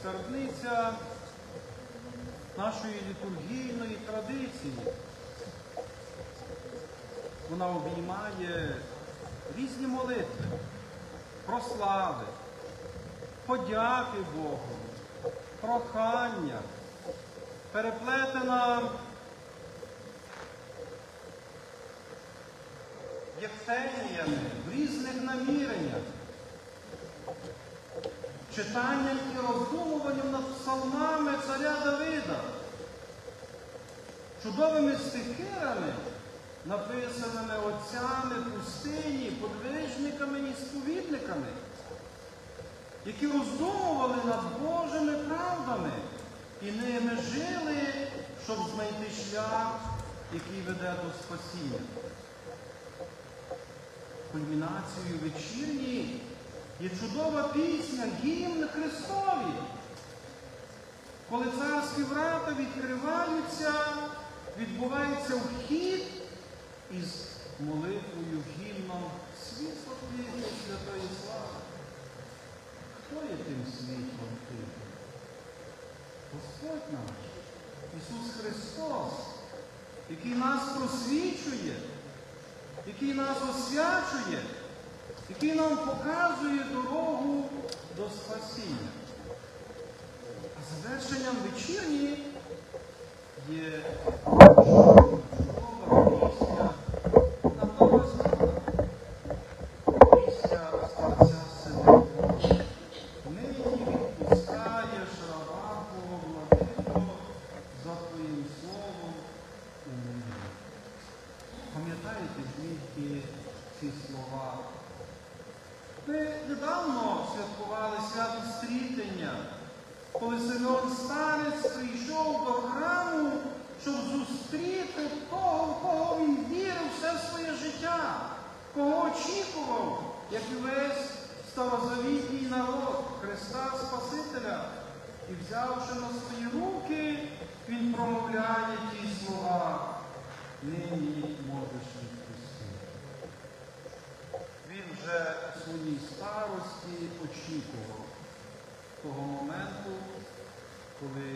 скарбниця нашої літургійної традиції. Вона обіймає різні молитви, прослави, подяки Богу, прохання, переплетена єктеніями в різних наміреннях, читанням і роздумуванням над псалмами царя Давида, чудовими стихирами, написаними отцями пустині, подвижниками і сповідниками, які роздумували над Божими правдами і ними жили, щоб знайти шлях, який веде до спасіння. Кульмінацією вечірні є чудова пісня, гімн Христові. Коли царські врата відкриваються, відбувається вхід із молитвою гімном світло твоєї святої слави. Хто є тим світлом тим? Господь наш, Ісус Христос, який нас просвічує, який нас освячує, який нам показує дорогу до спасіння. А завершенням вечірні є чудова пісня на. Пісня Синего. Нині відпускаєш раба Твого владико за Твоїм словом у мирі. Пам'ятаєте звідки ці слова? Ми недавно святкували свято стрітення, коли Симеон Старець прийшов до храму, щоб зустріти того, в кого він вірив все своє життя, кого очікував, як і весь старозавітній народ Христа Спасителя. І взявши на свої руки, він промовляє ті слова. Нині можеш відпустити. Він вже у своїй старості очікував того моменту, коли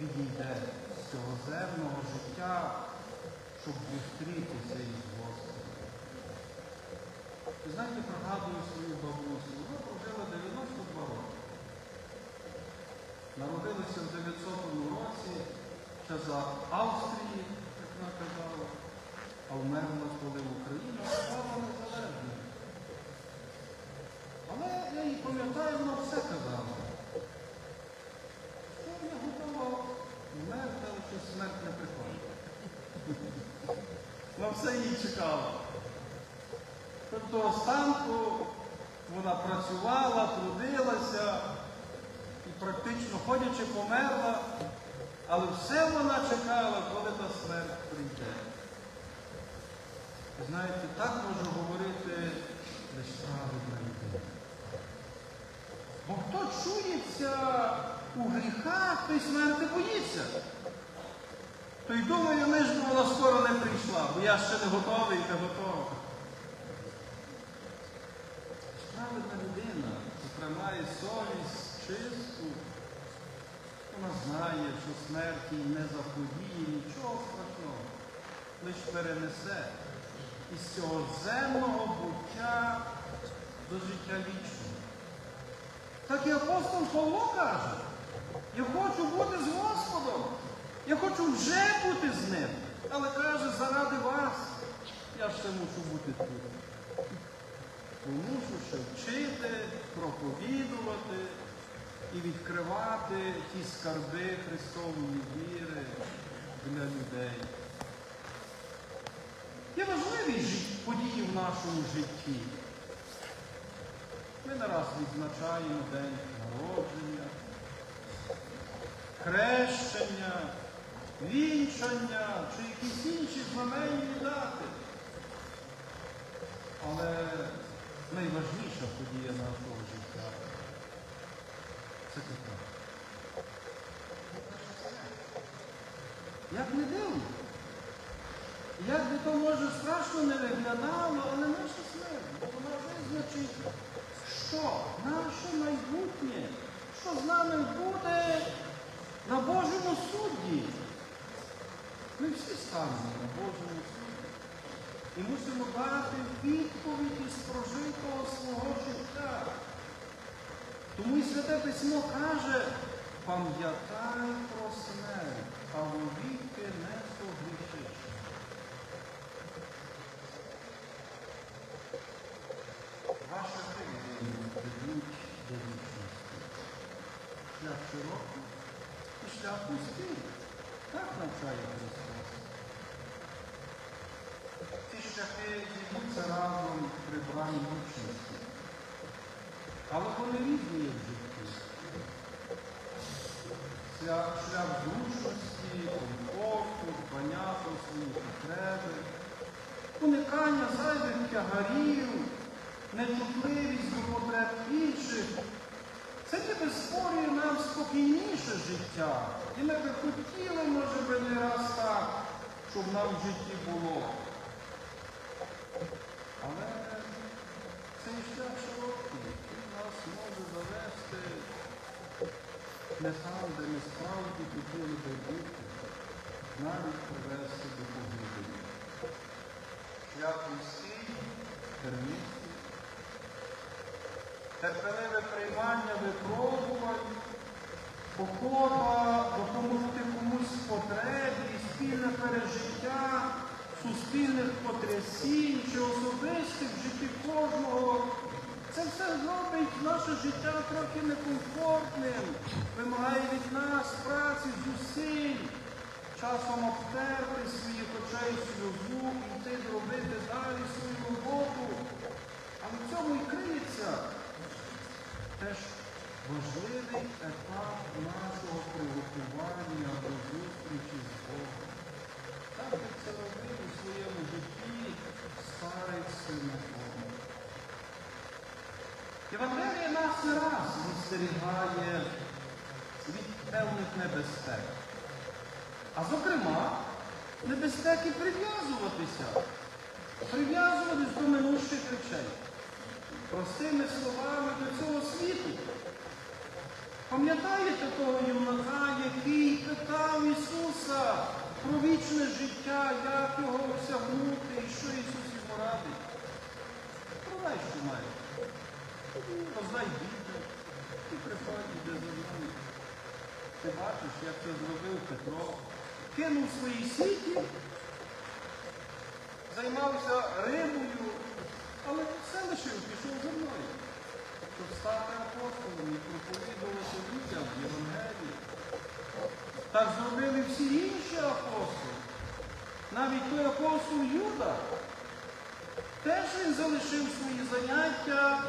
відійде з цього земного життя, щоб зустрітися із Господом. Ви знаєте, пригадую свою бабусю. Вона прожила 92 роки. Народилася в 900 році, ще за Австрії, як вона казала, а вмерла, коли Україна стала незалежною. Але я її пам'ятаю, вона все казала. Що я готова вмерти, що смерть не приходить. Вона все її чекала. Тобто останку вона працювала, трудилася і практично ходячи померла, але все вона чекала, коли та смерть прийде. Знаєте, так може говорити лише праведна людина. Бо хто чується у гріхах, той смерти боїться. Той думає, лиш би вона скоро не прийшла, бо я ще не готовий не готова. Праведна людина, яка має совість чисту, вона знає, що смерті не заподіє нічого страшного, лиш перенесе із цього земного буття до життя вічного. Так і апостол Павло каже, я хочу бути з Господом, я хочу вже бути з ним, але каже, заради вас я ще мушу бути тут. Мушу ще вчити, проповідувати. і відкривати ті скарби Христової віри для людей. Є важливі події в нашому житті. Ми не раз відзначаємо день народження, хрещення, вінчання чи якісь інші знаменні дати. Але найважніша подія нашого життя це така. Як не дивно, як би то може страшно не виглядало, але наша смерть, бо вона визначить, що наше майбутнє, що з нами буде на Божому суді. Ми всі станемо на Божому суді. І мусимо дати відповідь із прожитого свого життя. Тому і Святе Письмо каже, пам'ятай про смерть, а вовіки не погрішиш. Ваші книги ведуть до вічності. Широкий і шлях пустий. Так навчає Христос. Ці шляхи діються разом при бранні вічності. Але вони різні в житті. Шлях зручності, комфорту, дбання про свої потреби, уникання зайвих тягарів, нечутливість до потреб інших. Це ніби створює нам спокійніше життя. І ми би хотіли, може би, не раз так, щоб нам в житті було. Але цей шлях широкий, він нас може завести не там, де ми справді хотіли би бути, навіть привести до погибелі. Шлях вузький, тернистий, терпеливе приймання випробувань, покора, допомогти комусь в потребі, спільне пережиття суспільних потрясінь чи особистих в житті кожного. Це все зробить наше життя трохи некомфортним, вимагає від нас праці, зусиль, часом обтерти своїх очей сльозу і йти зробити далі свою роботу. Але в цьому і криється теж важливий етап нашого приготування до зустрічі з Богом. Так як це робив у своєму житті старець Симеон. Євангелія нас не раз застерігає від певних небезпек. А зокрема, небезпеки прив'язуватися, прив'язуватись до минущих речей. Простими словами до цього світу. Пам'ятаєте того юнака, який питав Ісуса про вічне життя, як його осягнути і що Ісус йому радить? Продай, що маєш. Роздай діти, і приходь іде за мною. Ти бачиш, як це зробив Петро. Кинув свої сіті, займався рибою, але все лишив, пішов за мною. Щоб стати апостолом і проповідувати людям Євангелії. Так зробили всі інші апостоли. Навіть той апостол Юда. Теж він залишив свої заняття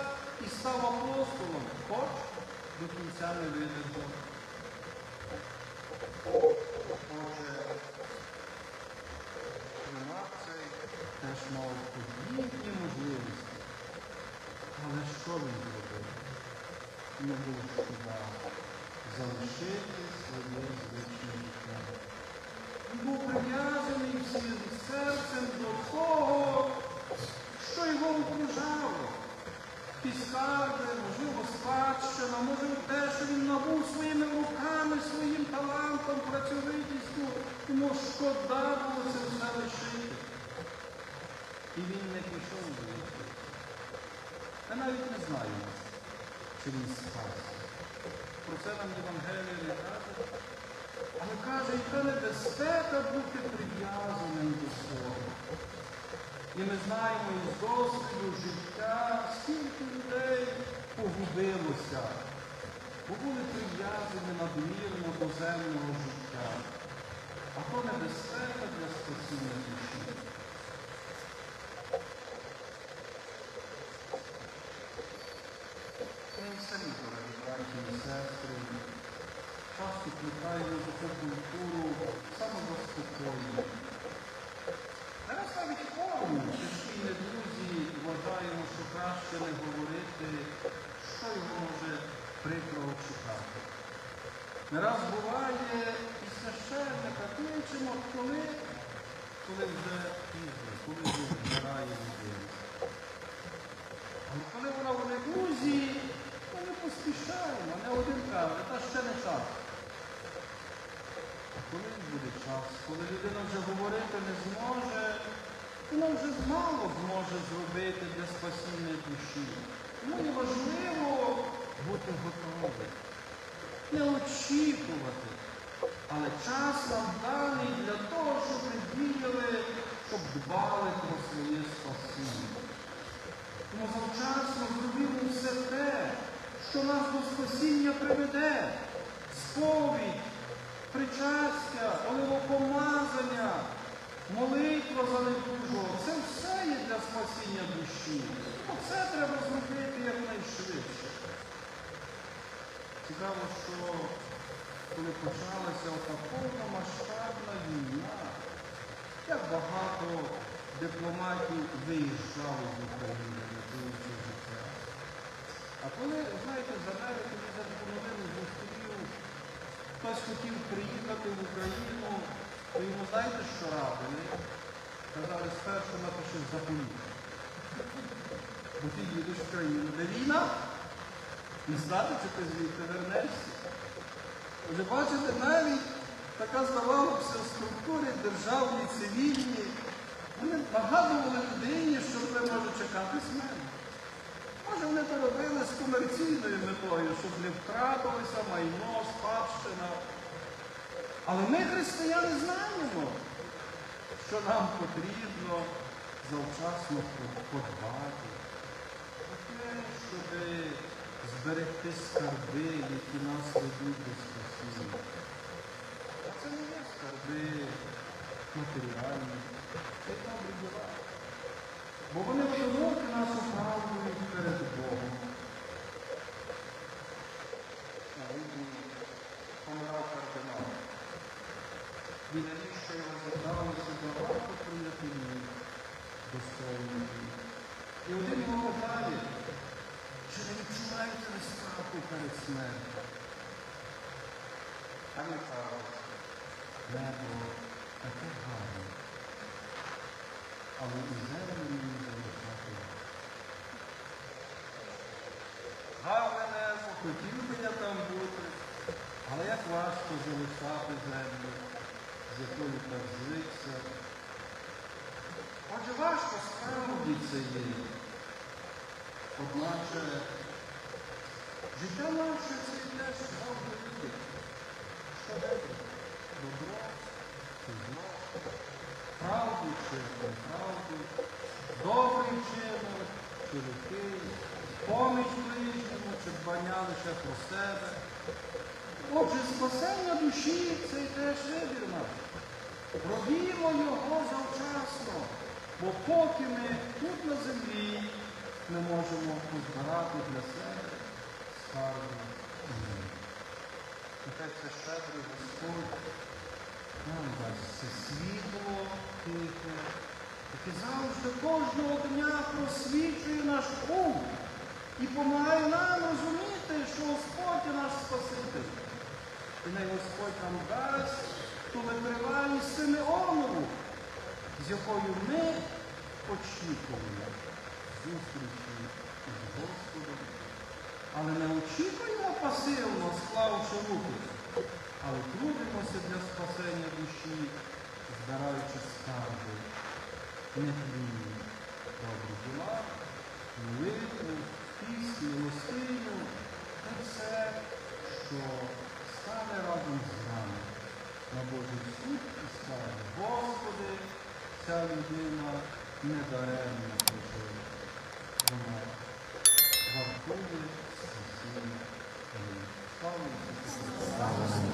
і став апостолом, хоч до кінця не видержав. Отже, юнак цей теж мав подібні можливості. Але що він зробив? Не було шкода залишити своє звичне життя. Він був прив'язаний всім серцем до того, що його окружало. Піскарди, можливо, спадщина, може те, що він набув своїми руками, своїм талантом, працьовитістю, йому шкода було це все лишити. І він не пішов звідти. Я навіть не знаю, чи він спався. Про це нам Євангелія не каже. Але каже, яка небезпека бути прив'язаним до Слова. І ми знаємо із досвіду життя, скільки людей погубилося, бо були прив'язані надмірно до земного життя, а то небезпека для спасіння душі. Часто плітаємо за цю культуру самозаспокоєння. Зараз навіть форму, священні друзі, вважаємо, що краще не говорити, що його може прикро чекати. Не раз буває і священника кличемо, коли, коли вже пізно, коли вже вмирає людина. Але коли вона в недузі, то не поспішаємо, не один каже, та ще не час. Час, коли людина вже говорити не зможе, вона вже мало зможе зробити для спасіння душі. Тому є важливо бути готовим, не очікувати. Але час нам даний для того, щоб ми діяли, щоб дбали про своє спасіння. Тому завчасно зробимо все те, що нас до спасіння приведе. Сповідь, причастя, оливопомазання, молитва за недужого. Це все є для спасіння душі. Оце треба зробити якнайшвидше. Цікаво, що коли почалася ота повномасштабна війна, як багато дипломатів виїжджали з України. А коли, знаєте, за хотів приїхати в Україну, то йому знаєте, що радили? Казали, спершу напиши заповіт. Бо ти їдеш в країну, де війна, і чи ти звідти вернешся. Вже бачите, навіть така здавалося структури державні, цивільні, вони нагадували людині, що це може чекати смерть. Може, вони це робили з комерційною щоб не втратилося майно, спадщина. Але ми, християни, знаємо, що нам потрібно завчасно подбати. Таке, щоб зберегти скарби, які нас ведуть до спасіння. А це не є скарби матеріальні, це добрі діла. Бо вони одинокі нас оправдують перед Богом. На Рудні помирав кардинал. Він навіщо його зібралося багато приятелів достойних. І один його питає, чи не відчуваєте ви страху перед смертю? А він каже, небо таке гарне, але і землю мені залишати. Гарне небо, хотів би я там бути, але як важко залишати землю, з якою так звикся. Отже, важко справді це є. Одначе життя наше це теж завжди люди. Що робить? Добро зло, правду чи неправду, добрий чинок чи лихий, поміч ближньому чи дбання лише про себе. Отже, спасення душі це теж вибір наш. Робімо його завчасно, бо поки ми тут на землі не можемо позбирати для себе скарбу. Нехай це щедрий Господь нам дасть це світло тихе, яке завжди кожного дня просвічує наш ум і допомагає нам розуміти, що Господь наш Спаситель. І най Господь нам дасть ту витривалість Симеонову, з якою ми очікуємо зустрічі з Господом. Але не очікуємо пасивно, склавши руки, але трудимося для спасення душі, збираючи скарби, нетлінні добрі діла, молитву, пісню, милостиню та все, що стане разом з нами на Божий суд і скаже, Господи, ця людина не даремно прожила. Вона вартує. Амінь. Слава Ісусу!